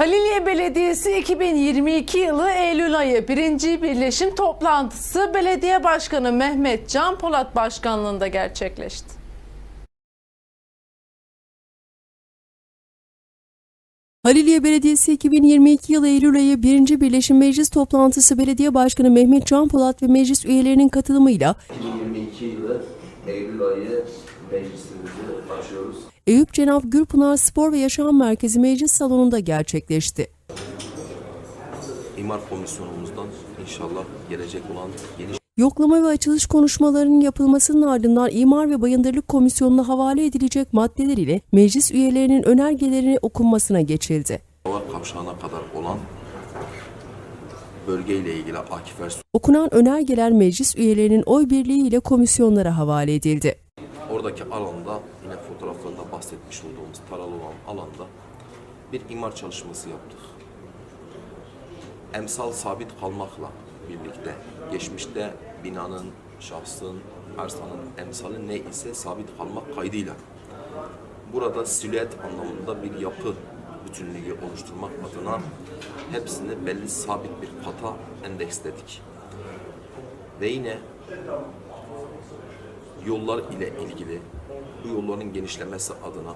Haliliye Belediyesi 2022 yılı Eylül ayı birinci birleşim toplantısı Belediye Başkanı Mehmet Can Polat Başkanlığında gerçekleşti. Haliliye Belediyesi 2022 yılı Eylül ayı 1. Birleşim Meclis toplantısı Belediye Başkanı Mehmet Can Polat ve meclis üyelerinin katılımıyla 2022 yılı Eylül ayı meclisimizi açıyoruz. Eyüp Cenap Gürpınar Spor ve Yaşam Merkezi Meclis Salonu'nda gerçekleşti. İmar komisyonumuzdan inşallah gelecek olan geniş Yoklama ve açılış konuşmalarının yapılmasının ardından İmar ve Bayındırlık Komisyonu'na havale edilecek maddeler ile meclis üyelerinin önergeleri okunmasına geçildi. hava kavşağına kadar olan bölgeyle ilgili Akif Ersoy Okunan önergeler meclis üyelerinin oy birliği ile komisyonlara havale edildi. Oradaki alanda yine fotoğraflarında bahsetmiş olduğumuz taralı olan alanda bir imar çalışması yaptık. Emsal sabit kalmakla birlikte geçmişte binanın, şahsın, arsanın emsali ne ise sabit kalmak kaydıyla burada silüet anlamında bir yapı bütünlüğü oluşturmak adına hepsini belli sabit bir kata endeksledik. Ve yine yollar ile ilgili bu yolların genişlemesi adına